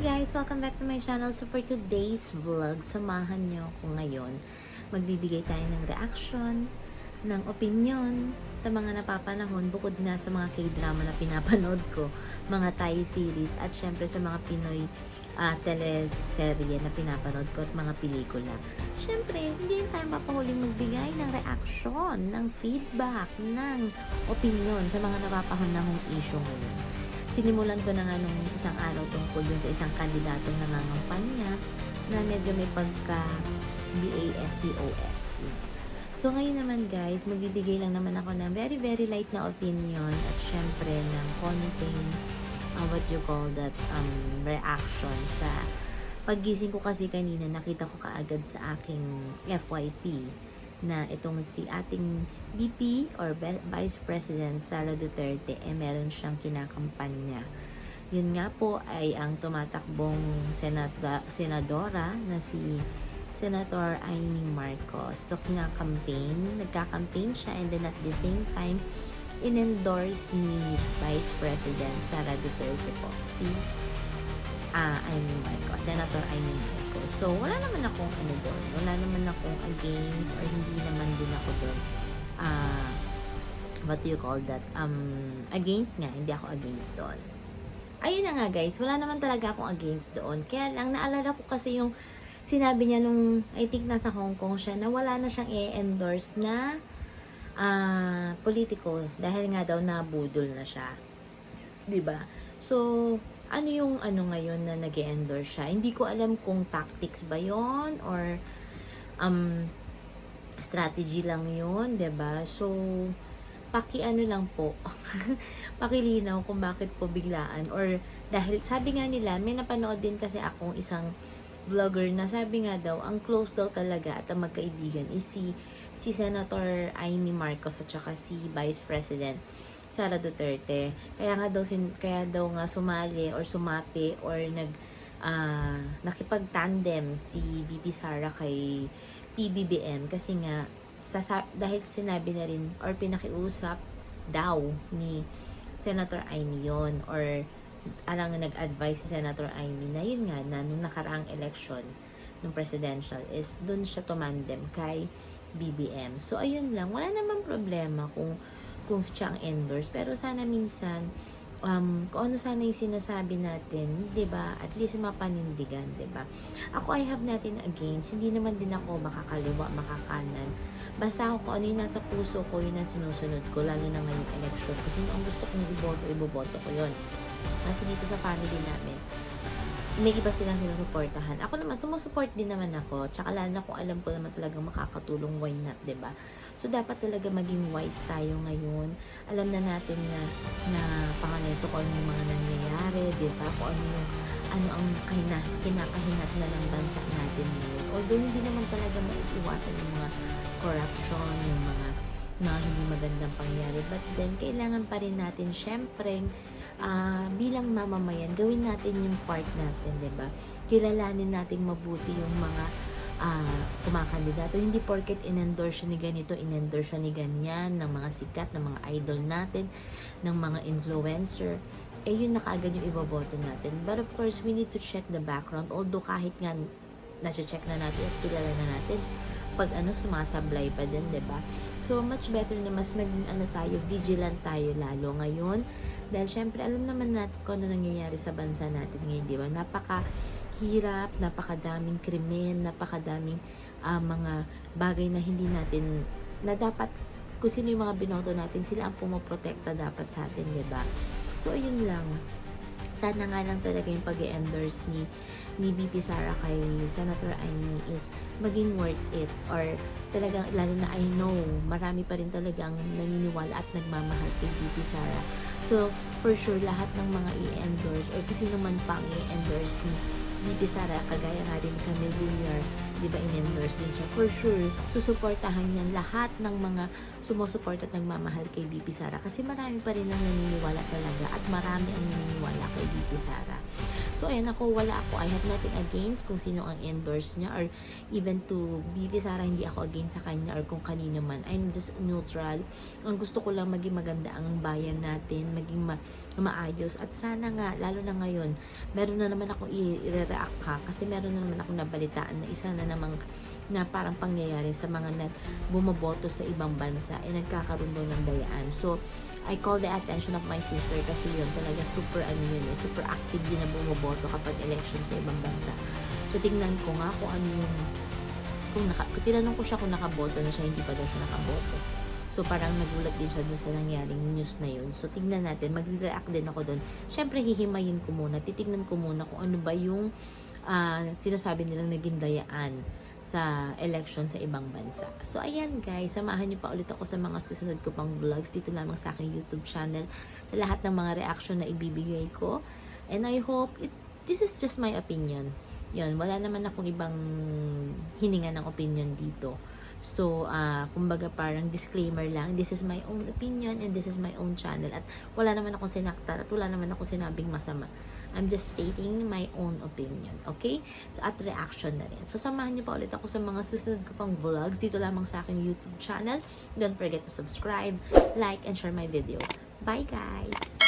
guys! Welcome back to my channel. So for today's vlog, samahan niyo ako ngayon. Magbibigay tayo ng reaction, ng opinion sa mga napapanahon bukod na sa mga k-drama na pinapanood ko, mga Thai series at syempre sa mga Pinoy uh, teleserye na pinapanood ko at mga pelikula. Syempre, hindi tayo mapahuling magbigay ng reaction, ng feedback, ng opinion sa mga napapanahong issue ngayon sinimulan ko na nga nung isang araw tungkol dun sa isang kandidatong nangangampanya na medyo may pagka BASDOS. So ngayon naman guys, magbibigay lang naman ako ng very very light na opinion at syempre ng konting uh, what you call that um, reaction sa paggising ko kasi kanina nakita ko kaagad sa aking FYP na itong si ating VP or Vice President Sara Duterte eh meron siyang kinakampanya. Yun nga po ay ang tumatakbong senada, senadora na si Senator Amy Marcos. So, kinakampaign, nagka-campaign siya and then at the same time, in-endorse ni Vice President Sara Duterte po si uh, Amy Marcos, Senator Amy Marcos. So, wala naman akong ano doon. Wala naman akong against or hindi naman din ako doon. Uh, what do you call that? Um, against nga, hindi ako against doon. Ayun na nga guys, wala naman talaga akong against doon. Kaya lang, naalala ko kasi yung sinabi niya nung, I think nasa Hong Kong siya, na wala na siyang i-endorse na uh, political dahil nga daw nabudol na siya. 'Di ba? So, ano yung ano ngayon na nag endorse siya. Hindi ko alam kung tactics ba yon or um, strategy lang yon 'di ba So, paki ano lang po, pakilinaw kung bakit po biglaan or dahil sabi nga nila, may napanood din kasi akong isang vlogger na sabi nga daw, ang close daw talaga at ang magkaibigan is si, si Senator Amy Marcos at saka si Vice President Sara Duterte. Kaya nga daw sin kaya daw nga sumali or sumapi or nag uh, nakipag-tandem si VP Sara kay PBBM kasi nga sa, dahil sinabi na rin or pinakiusap daw ni Senator Amy yon or alang nag-advise si Senator Amy na yun nga na nung nakaraang election ng presidential is dun siya tumandem kay BBM. So ayun lang, wala namang problema kung kung siya ang endorse. Pero sana minsan, um, kung ano sana yung sinasabi natin, ba? At least mapanindigan, 'di ba? Ako I have nothing against. Hindi naman din ako makakaliwa, makakanan. Basta ako kung ano yung nasa puso ko, yun ang sinusunod ko, lalo na ngayong election. Kasi ang gusto kong iboto, iboboto ko yun. Kasi dito sa family namin, may iba silang sinusuportahan. Ako naman, sumusuport din naman ako. Tsaka lalo na kung alam ko naman talagang makakatulong, why not, ba So, dapat talaga maging wise tayo ngayon. Alam na natin na, na panganito kung ano yung mga nangyayari, di ba? Kung ano yung, ano ang kahina, kinakahinat na ng bansa natin ngayon. Although, hindi naman talaga maiiwasan yung mga corruption, yung mga mga hindi magandang pangyayari. But then, kailangan pa rin natin, syempre, uh, bilang mamamayan, gawin natin yung part natin, di ba? Kilalanin natin mabuti yung mga uh, kumakandidato. Hindi porket in-endorse ni ganito, in-endorse ni ganyan, ng mga sikat, ng mga idol natin, ng mga influencer, eh yun na kaagad yung iboboto natin. But of course, we need to check the background. Although kahit nga nasa-check na natin at kilala na natin, pag ano, sumasablay pa din, ba diba? So, much better na mas maging ano tayo, vigilant tayo lalo ngayon. Dahil syempre, alam naman natin kung ano nangyayari sa bansa natin ngayon, di ba? Napaka hirap, napakadaming krimen, napakadaming uh, mga bagay na hindi natin, na dapat, kung sino yung mga binoto natin, sila ang pumoprotekta dapat sa atin, ba? So, ayun lang. Sana nga lang talaga yung pag endorse ni, ni BP Sara kay Senator Amy is maging worth it or talagang, lalo na I know, marami pa rin talagang naniniwala at nagmamahal kay BP Sara. So, for sure, lahat ng mga i-endorse or kung sino man pang i-endorse ni BP Sara, kagaya nga din kami Villar, di ba in-endorse din siya. For sure, susuportahan niyan lahat ng mga sumusuporta at nagmamahal kay BP Sara kasi marami pa rin ang naniniwala talaga at marami ang naniniwala kay BP Sara. So, ayan ako, wala ako. I have nothing against kung sino ang endorse niya or even to Vivi Sara, hindi ako against sa kanya or kung kanino man. I'm just neutral. Ang gusto ko lang maging maganda ang bayan natin, maging ma- maayos. At sana nga, lalo na ngayon, meron na naman akong i- i-react ka kasi meron na naman akong nabalitaan na isa na namang na parang pangyayari sa mga nag bumoboto sa ibang bansa eh nagkakaroon daw ng dayaan. So, I call the attention of my sister kasi yun talaga super ano yun eh, super active yun na bumoboto kapag election sa ibang bansa. So, tingnan ko nga kung ano yung kung naka, tinanong ko siya kung nakaboto na siya, hindi pa daw siya nakaboto. So, parang nagulat din siya dun sa nangyaring news na yun. So, tignan natin. Mag-react din ako dun. Siyempre, hihimayin ko muna. Titignan ko muna kung ano ba yung ah, sinasabi nilang naging dayaan sa election sa ibang bansa. So, ayan guys, samahan niyo pa ulit ako sa mga susunod ko pang vlogs dito lamang sa aking YouTube channel sa lahat ng mga reaction na ibibigay ko. And I hope, it, this is just my opinion. Yun, wala naman akong ibang hininga ng opinion dito. So, ah kumbaga parang disclaimer lang, this is my own opinion and this is my own channel. At wala naman akong sinakta at wala naman akong sinabing masama. I'm just stating my own opinion. Okay? So, at reaction na rin. So, samahan niyo pa ulit ako sa mga susunod ko pang vlogs dito lamang sa aking YouTube channel. Don't forget to subscribe, like, and share my video. Bye, guys!